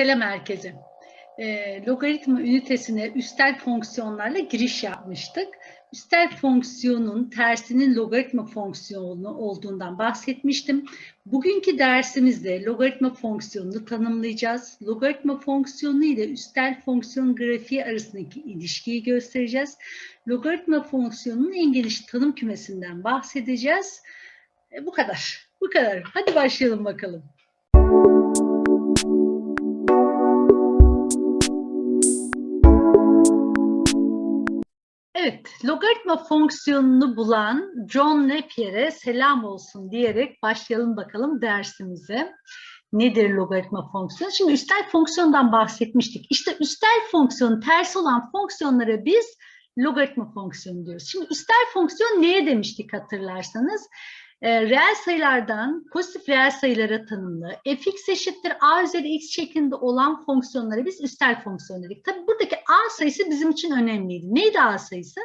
Selam herkese. Ee, logaritma ünitesine üstel fonksiyonlarla giriş yapmıştık. Üstel fonksiyonun tersinin logaritma fonksiyonu olduğundan bahsetmiştim. Bugünkü dersimizde logaritma fonksiyonunu tanımlayacağız. Logaritma fonksiyonu ile üstel fonksiyon grafiği arasındaki ilişkiyi göstereceğiz. Logaritma fonksiyonunun en geniş tanım kümesinden bahsedeceğiz. E, bu kadar. Bu kadar. Hadi başlayalım bakalım. Evet, logaritma fonksiyonunu bulan John Napier'e selam olsun diyerek başlayalım bakalım dersimize. Nedir logaritma fonksiyonu? Şimdi üstel fonksiyondan bahsetmiştik. İşte üstel fonksiyonun tersi olan fonksiyonlara biz logaritma fonksiyonu diyoruz. Şimdi üstel fonksiyon neye demiştik hatırlarsanız? E, reel sayılardan pozitif reel sayılara tanımlı, fx eşittir a üzeri x şeklinde olan fonksiyonlara biz üstel fonksiyon dedik. Tabii buradaki a sayısı bizim için önemliydi. Neydi a sayısı?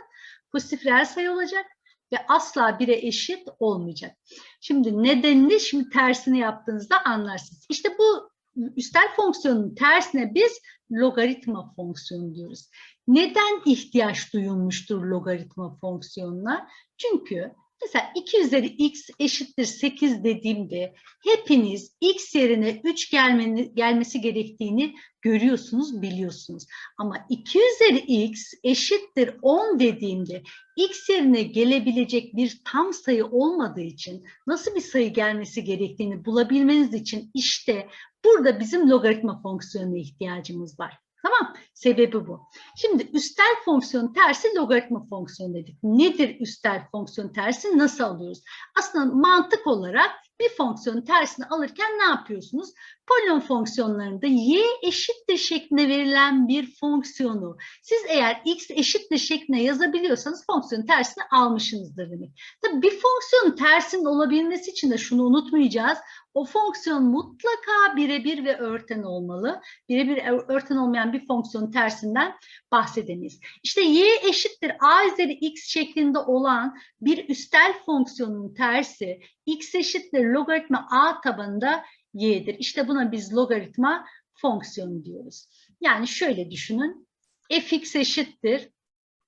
Pozitif reel sayı olacak ve asla 1'e eşit olmayacak. Şimdi nedenini şimdi tersini yaptığınızda anlarsınız. İşte bu üstel fonksiyonun tersine biz logaritma fonksiyonu diyoruz. Neden ihtiyaç duyulmuştur logaritma fonksiyonuna? Çünkü Mesela 2 üzeri x eşittir 8 dediğimde hepiniz x yerine 3 gelmeni, gelmesi gerektiğini görüyorsunuz, biliyorsunuz. Ama 2 üzeri x eşittir 10 dediğimde x yerine gelebilecek bir tam sayı olmadığı için nasıl bir sayı gelmesi gerektiğini bulabilmeniz için işte burada bizim logaritma fonksiyonuna ihtiyacımız var. Tamam, sebebi bu. Şimdi üstel fonksiyon tersi logaritma fonksiyonu dedik. Nedir üstel fonksiyon tersi? Nasıl alıyoruz? Aslında mantık olarak bir fonksiyonun tersini alırken ne yapıyorsunuz? Polinom fonksiyonlarında y eşittir şeklinde verilen bir fonksiyonu siz eğer x eşittir şeklinde yazabiliyorsanız fonksiyonun tersini almışsınızdır demek. Tabii bir fonksiyonun tersinin olabilmesi için de şunu unutmayacağız. O fonksiyon mutlaka birebir ve örten olmalı. Birebir örten olmayan bir fonksiyonun tersinden bahsedemeyiz. İşte y eşittir a üzeri x şeklinde olan bir üstel fonksiyonun tersi x eşittir logaritma a tabanında y'dir. İşte buna biz logaritma fonksiyonu diyoruz. Yani şöyle düşünün. fx eşittir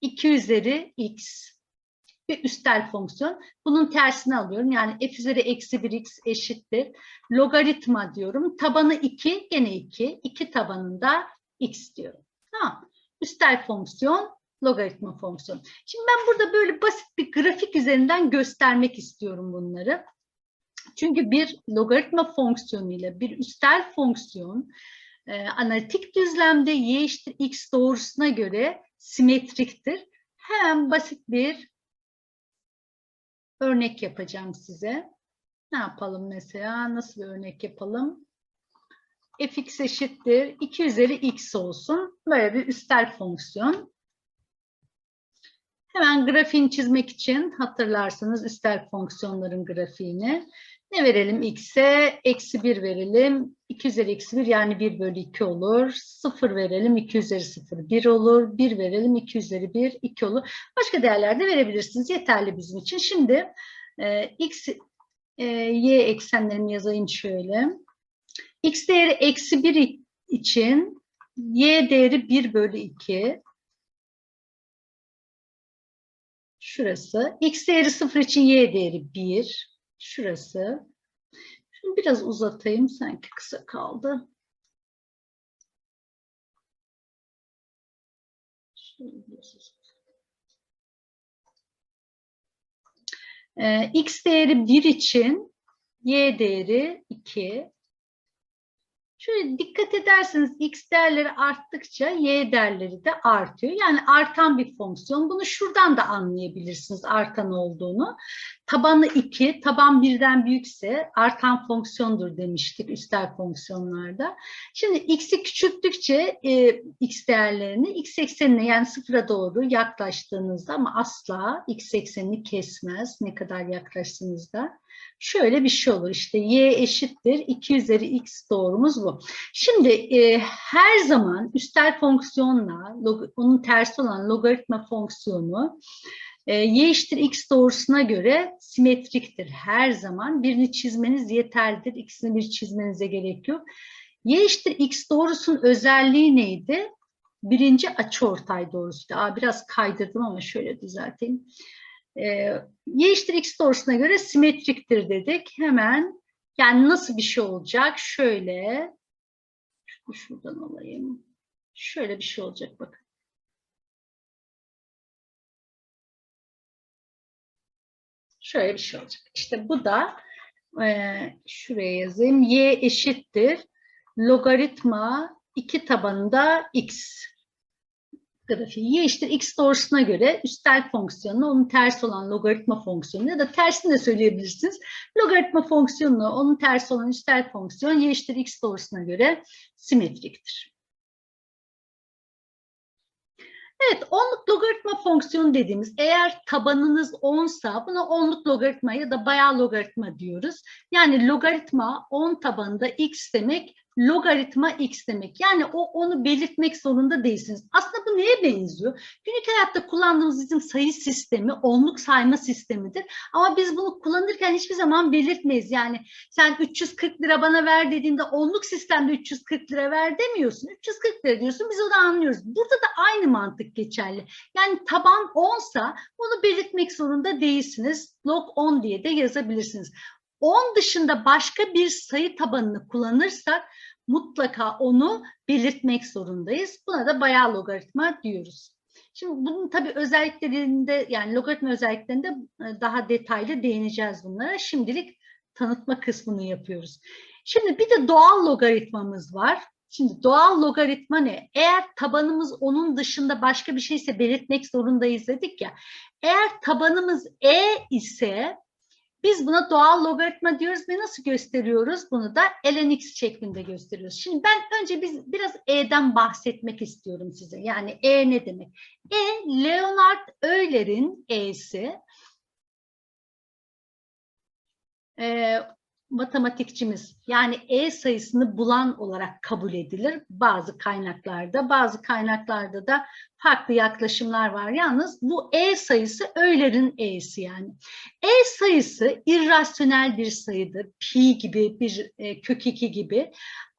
2 üzeri x bir üstel fonksiyon. Bunun tersini alıyorum. Yani f üzeri eksi 1x eşittir. Logaritma diyorum. Tabanı 2 gene 2. 2 tabanında x diyorum. Tamam. Üstel fonksiyon logaritma fonksiyon. Şimdi ben burada böyle basit bir grafik üzerinden göstermek istiyorum bunları. Çünkü bir logaritma fonksiyonu ile bir üstel fonksiyon e, analitik düzlemde y eşittir x doğrusuna göre simetriktir. Hemen basit bir örnek yapacağım size. Ne yapalım mesela? Nasıl bir örnek yapalım? fx eşittir 2 üzeri x olsun. Böyle bir üstel fonksiyon. Hemen grafiğini çizmek için hatırlarsınız üstel fonksiyonların grafiğini. Ne verelim x'e? Eksi 1 verelim. 2 üzeri eksi 1 yani 1 bölü 2 olur. 0 verelim 2 üzeri 0 1 olur. 1 verelim 2 üzeri 1 2 olur. Başka değerler de verebilirsiniz. Yeterli bizim için. Şimdi e, x, e, y eksenlerimi yazayım şöyle. x değeri eksi 1 için y değeri 1 bölü 2. Şurası. x değeri 0 için y değeri 1. Şurası. Şunu biraz uzatayım. Sanki kısa kaldı. Ee, x değeri 1 için y değeri 2. Şöyle dikkat ederseniz x değerleri arttıkça y değerleri de artıyor. Yani artan bir fonksiyon. Bunu şuradan da anlayabilirsiniz artan olduğunu. Tabanı 2, taban birden büyükse artan fonksiyondur demiştik üstel fonksiyonlarda. Şimdi x'i küçülttükçe e, x değerlerini x eksenine yani sıfıra doğru yaklaştığınızda ama asla x eksenini kesmez ne kadar yaklaştığınızda. Şöyle bir şey olur işte y eşittir 2 üzeri x doğrumuz bu. Şimdi e, her zaman üstel fonksiyonla onun tersi olan logaritma fonksiyonu e, y eşittir x doğrusuna göre simetriktir her zaman. Birini çizmeniz yeterlidir. İkisini bir çizmenize gerek yok. y eşittir x doğrusunun özelliği neydi? Birinci açıortay doğrusu. Aa, biraz kaydırdım ama şöyle düzelteyim. Ee, y eşittir x doğrusuna göre simetriktir dedik. Hemen yani nasıl bir şey olacak? Şöyle şuradan alayım. Şöyle bir şey olacak bakın. Şöyle bir şey olacak. İşte bu da e, şuraya yazayım. Y eşittir logaritma 2 tabanında x grafiği. Y eşittir x doğrusuna göre üstel fonksiyonunu onun tersi olan logaritma fonksiyonu ya da tersini de söyleyebilirsiniz. Logaritma fonksiyonunu onun tersi olan üstel fonksiyon y eşittir x doğrusuna göre simetriktir. Evet, onluk logaritma fonksiyonu dediğimiz eğer tabanınız 10 sa buna onluk logaritma ya da bayağı logaritma diyoruz. Yani logaritma 10 tabanında x demek, logaritma x demek. Yani o onu belirtmek zorunda değilsiniz. Aslında bu neye benziyor? Günlük hayatta kullandığımız bizim sayı sistemi onluk sayma sistemidir. Ama biz bunu kullanırken hiçbir zaman belirtmeyiz. Yani sen 340 lira bana ver dediğinde onluk sistemde 340 lira ver demiyorsun. 340 lira diyorsun biz onu anlıyoruz. Burada da aynı mantık geçerli. Yani taban 10 sa bunu belirtmek zorunda değilsiniz. Log 10 diye de yazabilirsiniz. 10 dışında başka bir sayı tabanını kullanırsak mutlaka onu belirtmek zorundayız. Buna da bayağı logaritma diyoruz. Şimdi bunun tabii özelliklerinde yani logaritma özelliklerinde e, daha detaylı değineceğiz bunlara. Şimdilik tanıtma kısmını yapıyoruz. Şimdi bir de doğal logaritmamız var. Şimdi doğal logaritma ne? Eğer tabanımız onun dışında başka bir şeyse belirtmek zorundayız dedik ya. Eğer tabanımız e ise biz buna doğal logaritma diyoruz ve nasıl gösteriyoruz? Bunu da ln x şeklinde gösteriyoruz. Şimdi ben önce biz biraz e'den bahsetmek istiyorum size. Yani e ne demek? E, Leonard Euler'in e'si. Ee, matematikçimiz yani e sayısını bulan olarak kabul edilir bazı kaynaklarda. Bazı kaynaklarda da farklı yaklaşımlar var. Yalnız bu e sayısı Euler'in e'si yani. E sayısı irrasyonel bir sayıdır. Pi gibi bir e, kök 2 gibi.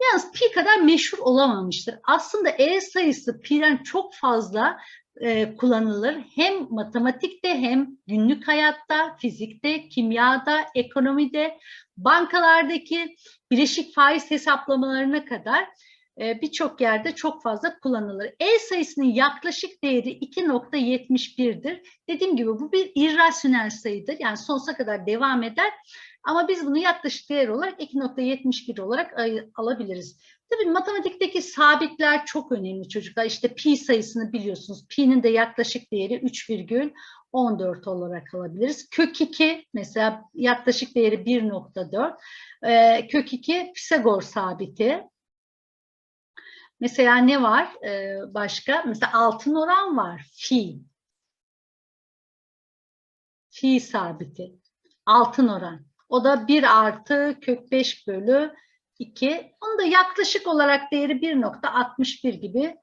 Yalnız pi kadar meşhur olamamıştır. Aslında e sayısı pi'den çok fazla e, kullanılır. Hem matematikte hem günlük hayatta, fizikte, kimyada, ekonomide, bankalardaki bileşik faiz hesaplamalarına kadar e, birçok yerde çok fazla kullanılır. E sayısının yaklaşık değeri 2.71'dir. Dediğim gibi bu bir irrasyonel sayıdır. Yani sonsuza kadar devam eder. Ama biz bunu yaklaşık değer olarak 2.71 olarak alabiliriz. Tabii matematikteki sabitler çok önemli çocuklar. İşte pi sayısını biliyorsunuz. Pi'nin de yaklaşık değeri 3,14 olarak alabiliriz. Kök 2 mesela yaklaşık değeri 1.4. Ee, kök 2 Pisagor sabiti. Mesela ne var ee, başka? Mesela altın oran var. Fi. Fi sabiti. Altın oran. O da 1 artı kök 5 bölü 2. Onu da yaklaşık olarak değeri 1.61 gibi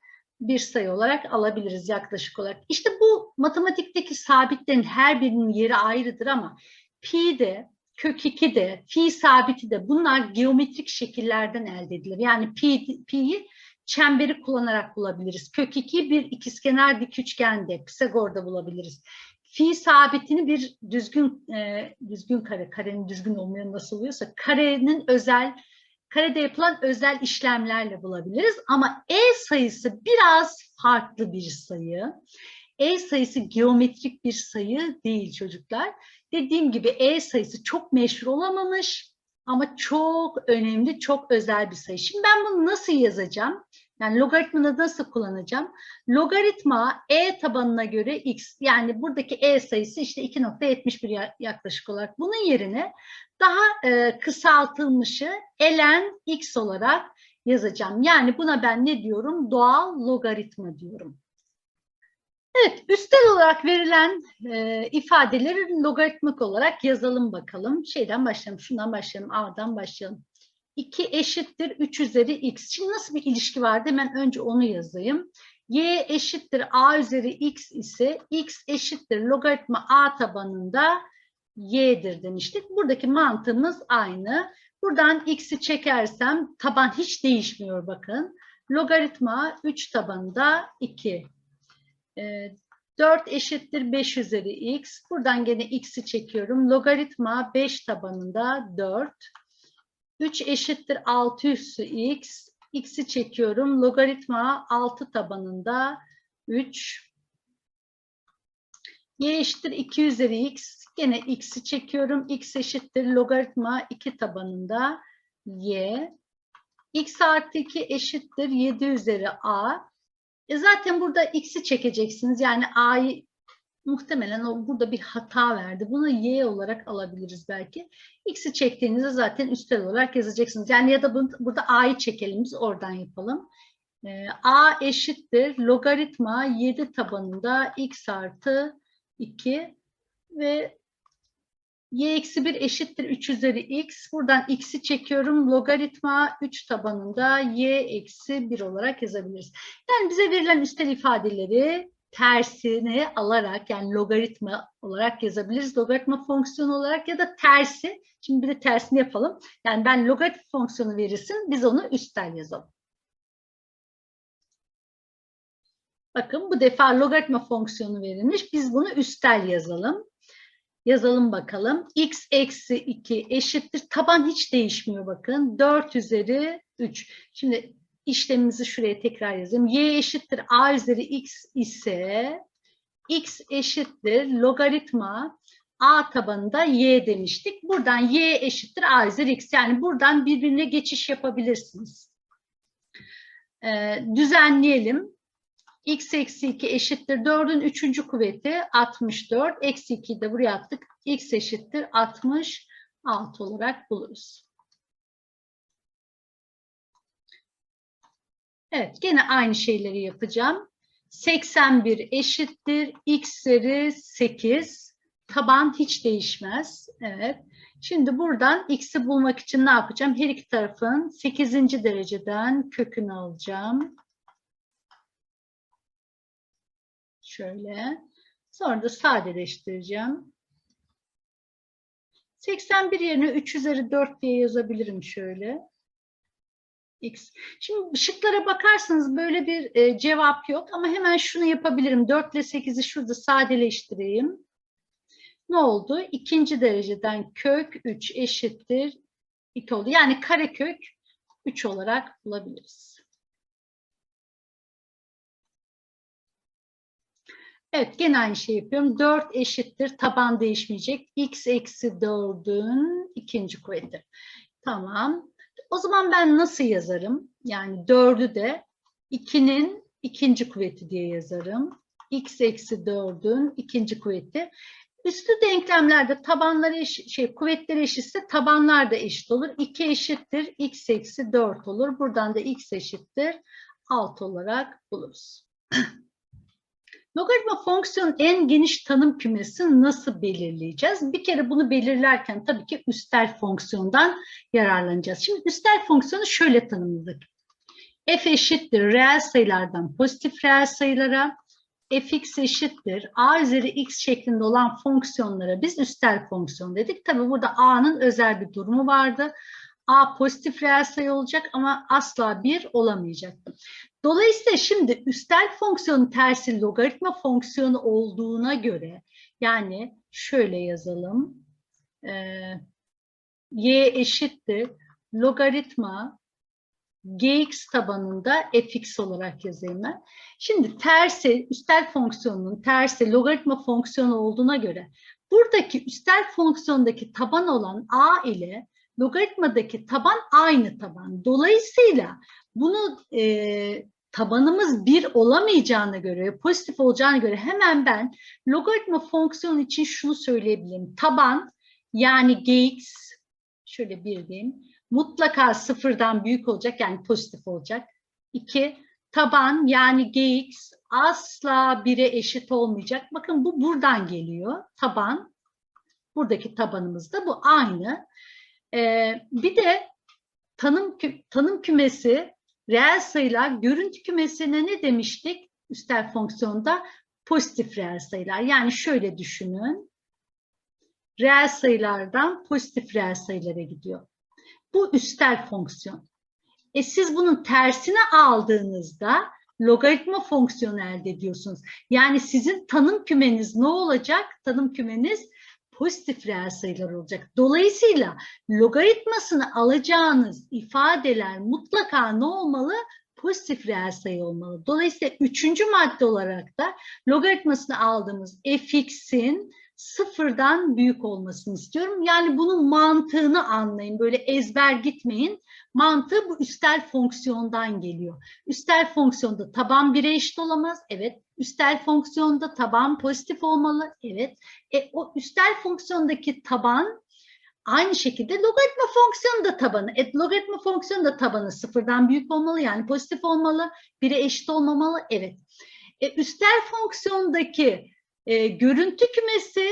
bir sayı olarak alabiliriz yaklaşık olarak. İşte bu matematikteki sabitlerin her birinin yeri ayrıdır ama pi de, kök 2 de, fi sabiti de bunlar geometrik şekillerden elde edilir. Yani pi, pi'yi çemberi kullanarak bulabiliriz. Kök 2 bir ikizkenar dik üçgende, Pisagor'da bulabiliriz. Fi sabitini bir düzgün e, düzgün kare, karenin düzgün olmayan nasıl oluyorsa karenin özel karede yapılan özel işlemlerle bulabiliriz. Ama e sayısı biraz farklı bir sayı. E sayısı geometrik bir sayı değil çocuklar. Dediğim gibi e sayısı çok meşhur olamamış ama çok önemli, çok özel bir sayı. Şimdi ben bunu nasıl yazacağım? Yani logaritmanı nasıl kullanacağım? Logaritma e tabanına göre x yani buradaki e sayısı işte 2.71 yaklaşık olarak. Bunun yerine daha e, kısaltılmışı ln x olarak yazacağım. Yani buna ben ne diyorum? Doğal logaritma diyorum. Evet, üstel olarak verilen e, ifadeleri logaritmik olarak yazalım bakalım. Şeyden başlayalım, şundan başlayalım, A'dan başlayalım. 2 eşittir 3 üzeri x. Şimdi nasıl bir ilişki vardı? Hemen önce onu yazayım. y eşittir a üzeri x ise x eşittir logaritma a tabanında y'dir demiştik. Buradaki mantığımız aynı. Buradan x'i çekersem taban hiç değişmiyor bakın. Logaritma 3 tabanında 2. Ee, 4 eşittir 5 üzeri x. Buradan gene x'i çekiyorum. Logaritma 5 tabanında 4. 3 eşittir 6 üssü x. x'i çekiyorum. Logaritma 6 tabanında 3. y eşittir 2 üzeri x. Gene x'i çekiyorum. x eşittir logaritma 2 tabanında y. x artı 2 eşittir 7 üzeri a. E zaten burada x'i çekeceksiniz. Yani a'yı muhtemelen o burada bir hata verdi. Bunu y olarak alabiliriz belki. X'i çektiğinizde zaten üstel olarak yazacaksınız. Yani ya da bu, burada a'yı çekelim biz oradan yapalım. Ee, a eşittir logaritma 7 tabanında x artı 2 ve y eksi 1 eşittir 3 üzeri x. Buradan x'i çekiyorum. Logaritma 3 tabanında y eksi 1 olarak yazabiliriz. Yani bize verilen üstel ifadeleri tersini alarak yani logaritma olarak yazabiliriz. Logaritma fonksiyonu olarak ya da tersi. Şimdi bir de tersini yapalım. Yani ben logaritma fonksiyonu verirsin biz onu üstel yazalım. Bakın bu defa logaritma fonksiyonu verilmiş. Biz bunu üstel yazalım. Yazalım bakalım. x eksi 2 eşittir. Taban hiç değişmiyor bakın. 4 üzeri 3. Şimdi işlemimizi şuraya tekrar yazayım. y eşittir a üzeri x ise x eşittir logaritma a tabanında y demiştik. Buradan y eşittir a üzeri x. Yani buradan birbirine geçiş yapabilirsiniz. Ee, düzenleyelim. x eksi 2 eşittir 4'ün 3. kuvveti 64. Eksi 2'yi de buraya attık. x eşittir 66 olarak buluruz. Evet, gene aynı şeyleri yapacağım. 81 eşittir x üzeri 8. Taban hiç değişmez. Evet. Şimdi buradan x'i bulmak için ne yapacağım? Her iki tarafın 8. dereceden kökünü alacağım. Şöyle. Sonra da sadeleştireceğim. 81 yerine 3 üzeri 4 diye yazabilirim şöyle x. Şimdi şıklara bakarsanız böyle bir e, cevap yok ama hemen şunu yapabilirim. 4 ile 8'i şurada sadeleştireyim. Ne oldu? İkinci dereceden kök 3 eşittir 2 oldu. Yani karekök 3 olarak bulabiliriz. Evet gene aynı şey yapıyorum. 4 eşittir taban değişmeyecek. x eksi 4'ün ikinci kuvveti. Tamam. O zaman ben nasıl yazarım? Yani 4'ü de 2'nin ikinci kuvveti diye yazarım. x eksi 4'ün ikinci kuvveti. Üstü denklemlerde tabanları eşit, şey, kuvvetleri eşitse tabanlar da eşit olur. 2 eşittir x eksi 4 olur. Buradan da x eşittir 6 olarak buluruz. Logaritma fonksiyonun en geniş tanım kümesi nasıl belirleyeceğiz? Bir kere bunu belirlerken tabii ki üstel fonksiyondan yararlanacağız. Şimdi üstel fonksiyonu şöyle tanımladık. f eşittir reel sayılardan pozitif reel sayılara, fx eşittir a üzeri x şeklinde olan fonksiyonlara biz üstel fonksiyon dedik. Tabii burada a'nın özel bir durumu vardı. A pozitif reel sayı olacak ama asla bir olamayacak. Dolayısıyla şimdi üstel fonksiyonun tersi logaritma fonksiyonu olduğuna göre yani şöyle yazalım. Ee, y eşittir logaritma gx tabanında fx olarak yazayım ben. Şimdi tersi, üstel fonksiyonunun tersi logaritma fonksiyonu olduğuna göre buradaki üstel fonksiyondaki taban olan a ile logaritmadaki taban aynı taban. Dolayısıyla bunu e, tabanımız bir olamayacağına göre, pozitif olacağına göre hemen ben logaritma fonksiyonu için şunu söyleyebilirim. Taban yani gx, şöyle bir diyeyim, mutlaka sıfırdan büyük olacak yani pozitif olacak. İki, taban yani gx asla bire eşit olmayacak. Bakın bu buradan geliyor. Taban, buradaki tabanımız da bu aynı. Ee, bir de tanım, tanım kümesi reel sayılar, görüntü kümesine ne demiştik? Üstel fonksiyonda pozitif reel sayılar. Yani şöyle düşünün. Reel sayılardan pozitif reel sayılara gidiyor. Bu üstel fonksiyon. E siz bunun tersine aldığınızda logaritma fonksiyonu elde ediyorsunuz. Yani sizin tanım kümeniz ne olacak? Tanım kümeniz pozitif reel sayılar olacak. Dolayısıyla logaritmasını alacağınız ifadeler mutlaka ne olmalı? Pozitif reel sayı olmalı. Dolayısıyla üçüncü madde olarak da logaritmasını aldığımız fx'in sıfırdan büyük olmasını istiyorum. Yani bunun mantığını anlayın. Böyle ezber gitmeyin. Mantığı bu üstel fonksiyondan geliyor. Üstel fonksiyonda taban 1'e eşit olamaz. Evet. Üstel fonksiyonda taban pozitif olmalı. Evet. E, o üstel fonksiyondaki taban aynı şekilde logaritma fonksiyonu da tabanı. E, logaritma fonksiyonu da tabanı sıfırdan büyük olmalı. Yani pozitif olmalı. 1'e eşit olmamalı. Evet. E, üstel fonksiyondaki e, görüntü kümesi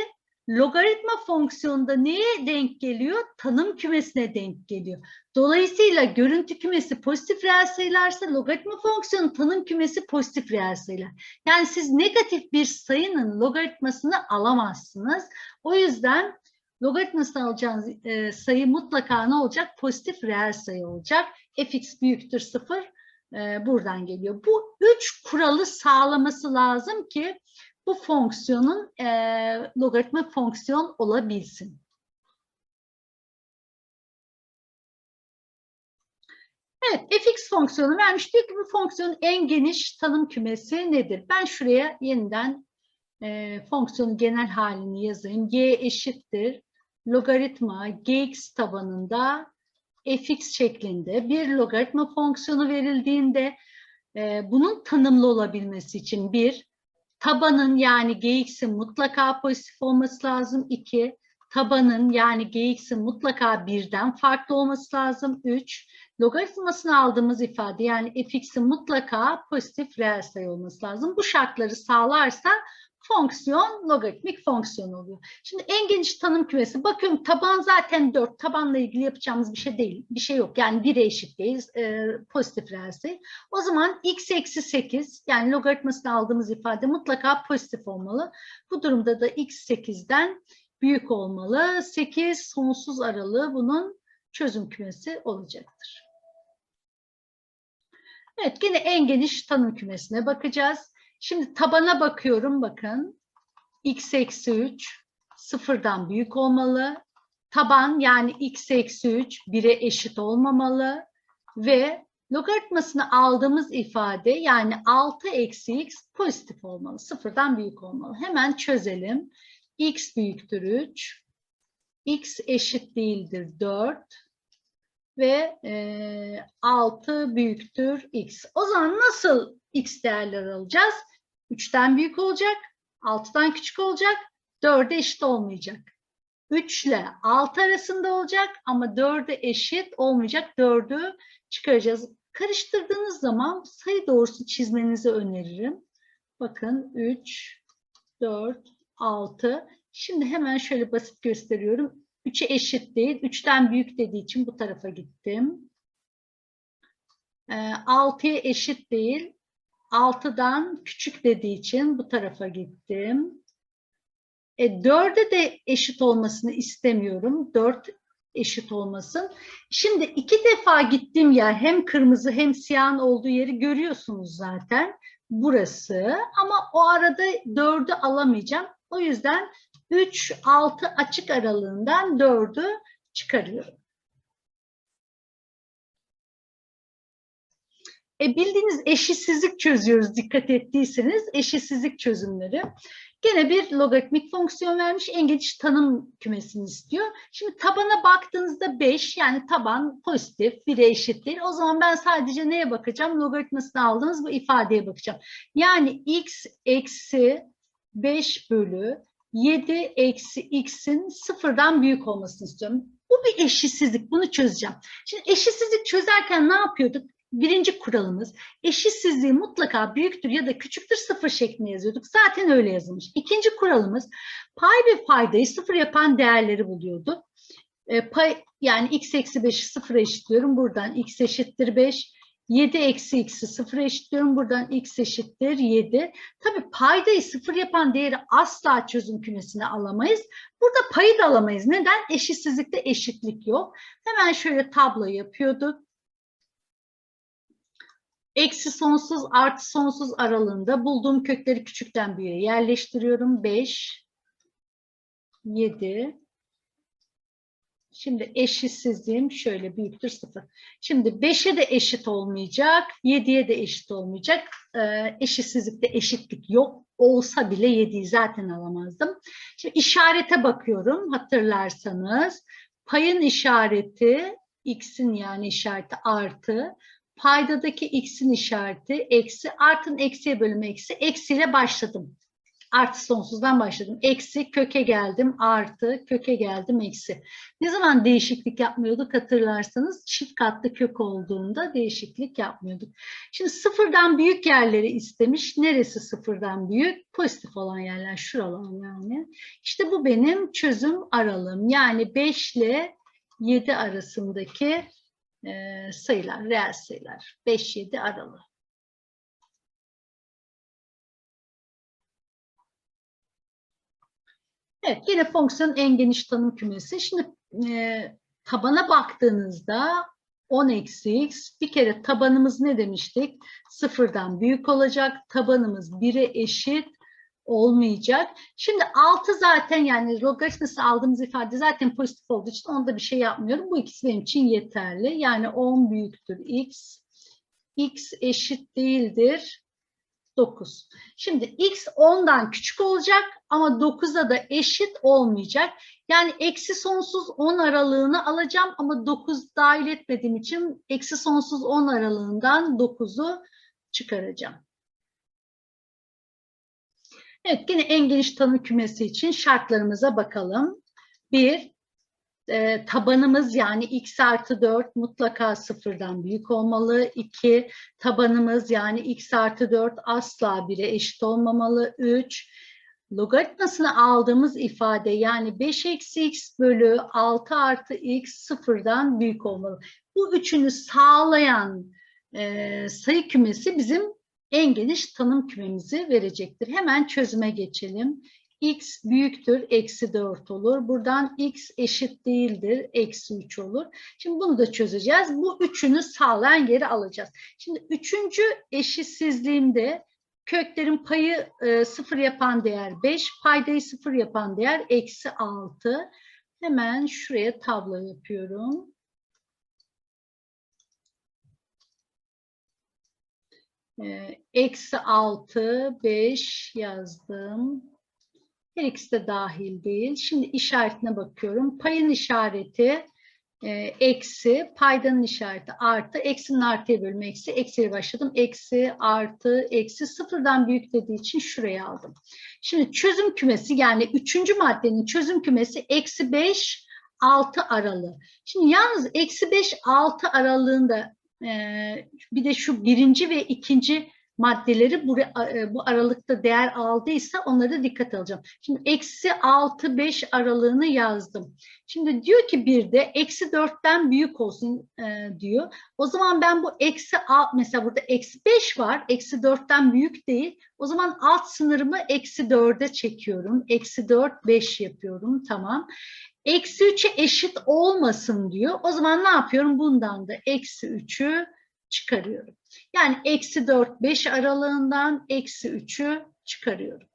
logaritma fonksiyonunda neye denk geliyor? Tanım kümesine denk geliyor. Dolayısıyla görüntü kümesi pozitif reel sayılarsa logaritma fonksiyonu tanım kümesi pozitif reel sayılar. Yani siz negatif bir sayının logaritmasını alamazsınız. O yüzden logaritmasını alacağınız e, sayı mutlaka ne olacak? Pozitif reel sayı olacak. fx büyüktür 0 e, buradan geliyor. Bu üç kuralı sağlaması lazım ki bu fonksiyonun e, logaritma fonksiyon olabilsin. Evet, fx fonksiyonu vermiş. Diyor ki bu fonksiyonun en geniş tanım kümesi nedir? Ben şuraya yeniden e, fonksiyonun genel halini yazayım. y eşittir logaritma gx tabanında fx şeklinde bir logaritma fonksiyonu verildiğinde e, bunun tanımlı olabilmesi için bir, tabanın yani gx'in mutlaka pozitif olması lazım. İki, tabanın yani gx'in mutlaka birden farklı olması lazım. Üç, logaritmasını aldığımız ifade yani fx'in mutlaka pozitif reel sayı olması lazım. Bu şartları sağlarsa fonksiyon logaritmik fonksiyon oluyor. Şimdi en geniş tanım kümesi bakıyorum taban zaten 4. Tabanla ilgili yapacağımız bir şey değil. Bir şey yok. Yani 1'e eşitteyiz. E, pozitif reel sayı. O zaman x eksi 8 yani logaritmasını aldığımız ifade mutlaka pozitif olmalı. Bu durumda da x 8'den büyük olmalı. 8 sonsuz aralığı bunun çözüm kümesi olacaktır. Evet yine en geniş tanım kümesine bakacağız. Şimdi tabana bakıyorum bakın. x eksi 3 sıfırdan büyük olmalı. Taban yani x eksi 3 1'e eşit olmamalı. Ve logaritmasını aldığımız ifade yani 6 eksi x pozitif olmalı. Sıfırdan büyük olmalı. Hemen çözelim. x büyüktür 3. x eşit değildir 4 ve e, 6 büyüktür x. O zaman nasıl x değerler alacağız? 3'ten büyük olacak, 6'dan küçük olacak, 4'e eşit olmayacak. 3 ile 6 arasında olacak ama 4'e eşit olmayacak. 4'ü çıkaracağız. Karıştırdığınız zaman sayı doğrusu çizmenizi öneririm. Bakın 3, 4, 6. Şimdi hemen şöyle basit gösteriyorum. 3'e eşit değil. 3'ten büyük dediği için bu tarafa gittim. 6'ya ee, eşit değil. 6'dan küçük dediği için bu tarafa gittim. E, 4'e de eşit olmasını istemiyorum. 4 eşit olmasın. Şimdi iki defa gittim ya hem kırmızı hem siyahın olduğu yeri görüyorsunuz zaten. Burası ama o arada 4'ü alamayacağım. O yüzden 3, 6 açık aralığından 4'ü çıkarıyorum. E, bildiğiniz eşitsizlik çözüyoruz dikkat ettiyseniz eşitsizlik çözümleri. Gene bir logaritmik fonksiyon vermiş en geniş tanım kümesini istiyor. Şimdi tabana baktığınızda 5 yani taban pozitif 1'e eşittir. O zaman ben sadece neye bakacağım? Logaritmasını aldığınız bu ifadeye bakacağım. Yani x eksi 5 bölü 7 eksi x'in sıfırdan büyük olmasını istiyorum. Bu bir eşitsizlik. Bunu çözeceğim. Şimdi eşitsizlik çözerken ne yapıyorduk? Birinci kuralımız eşitsizliği mutlaka büyüktür ya da küçüktür sıfır şeklinde yazıyorduk. Zaten öyle yazılmış. İkinci kuralımız pay ve faydayı sıfır yapan değerleri buluyorduk. E, pay, yani x eksi 5'i sıfıra eşitliyorum. Buradan x eşittir 5. 7 eksi x'i 0 eşitliyorum. Buradan x eşittir 7. Tabii paydayı 0 yapan değeri asla çözüm kümesine alamayız. Burada payı da alamayız. Neden? Eşitsizlikte eşitlik yok. Hemen şöyle tablo yapıyorduk. Eksi sonsuz artı sonsuz aralığında bulduğum kökleri küçükten büyüğe yerleştiriyorum. 5, 7, Şimdi eşitsizliğim şöyle büyüktür 0. Şimdi 5'e de eşit olmayacak, 7'ye de eşit olmayacak. Ee, eşitsizlikte eşitlik yok. Olsa bile 7'yi zaten alamazdım. Şimdi işarete bakıyorum hatırlarsanız. Payın işareti x'in yani işareti artı. Paydadaki x'in işareti eksi. Artın eksiye bölümü eksi. Eksiyle başladım artı sonsuzdan başladım. Eksi köke geldim artı köke geldim eksi. Ne zaman değişiklik yapmıyorduk hatırlarsanız çift katlı kök olduğunda değişiklik yapmıyorduk. Şimdi sıfırdan büyük yerleri istemiş. Neresi sıfırdan büyük? Pozitif olan yerler şuralar yani. İşte bu benim çözüm aralığım. Yani 5 ile 7 arasındaki e, sayılar, reel sayılar. 5-7 aralığı. Evet, yine fonksiyon en geniş tanım kümesi. Şimdi e, tabana baktığınızda 10 eksi x, bir kere tabanımız ne demiştik? Sıfırdan büyük olacak, tabanımız 1'e eşit olmayacak. Şimdi 6 zaten yani logaritması aldığımız ifade zaten pozitif olduğu için onda bir şey yapmıyorum. Bu ikisi benim için yeterli. Yani 10 büyüktür x, x eşit değildir 9. Şimdi x 10'dan küçük olacak ama 9'a da eşit olmayacak. Yani eksi sonsuz 10 aralığını alacağım ama 9 dahil etmediğim için eksi sonsuz 10 aralığından 9'u çıkaracağım. Evet yine en geniş tanım kümesi için şartlarımıza bakalım. 1, e, tabanımız yani x artı 4 mutlaka sıfırdan büyük olmalı. 2 tabanımız yani x artı 4 asla 1'e eşit olmamalı. 3 logaritmasını aldığımız ifade yani 5 eksi x bölü 6 artı x sıfırdan büyük olmalı. Bu üçünü sağlayan e, sayı kümesi bizim en geniş tanım kümemizi verecektir. Hemen çözüme geçelim x büyüktür, eksi 4 olur. Buradan x eşit değildir, eksi 3 olur. Şimdi bunu da çözeceğiz. Bu üçünü sağlayan yeri alacağız. Şimdi üçüncü eşitsizliğimde köklerin payı e, sıfır yapan değer 5, paydayı sıfır yapan değer eksi 6. Hemen şuraya tablo yapıyorum. Eksi 6, 5 yazdım. Her ikisi de dahil değil. Şimdi işaretine bakıyorum. Payın işareti e, eksi, paydanın işareti artı, eksinin artıya bölümü eksi, eksiye başladım. Eksi, artı, eksi sıfırdan büyük dediği için şuraya aldım. Şimdi çözüm kümesi yani üçüncü maddenin çözüm kümesi eksi 5, 6 aralığı. Şimdi yalnız eksi 5, 6 aralığında bir de şu birinci ve ikinci maddeleri bu, e, bu aralıkta değer aldıysa onları dikkat alacağım. Şimdi eksi 6 5 aralığını yazdım. Şimdi diyor ki bir de eksi 4'ten büyük olsun e, diyor. O zaman ben bu eksi mesela burada eksi 5 var. Eksi 4'ten büyük değil. O zaman alt sınırımı eksi 4'e çekiyorum. Eksi 4 5 yapıyorum. Tamam. Eksi 3'e eşit olmasın diyor. O zaman ne yapıyorum? Bundan da eksi 3'ü çıkarıyorum. Yani eksi 4, 5 aralığından eksi 3'ü çıkarıyorum.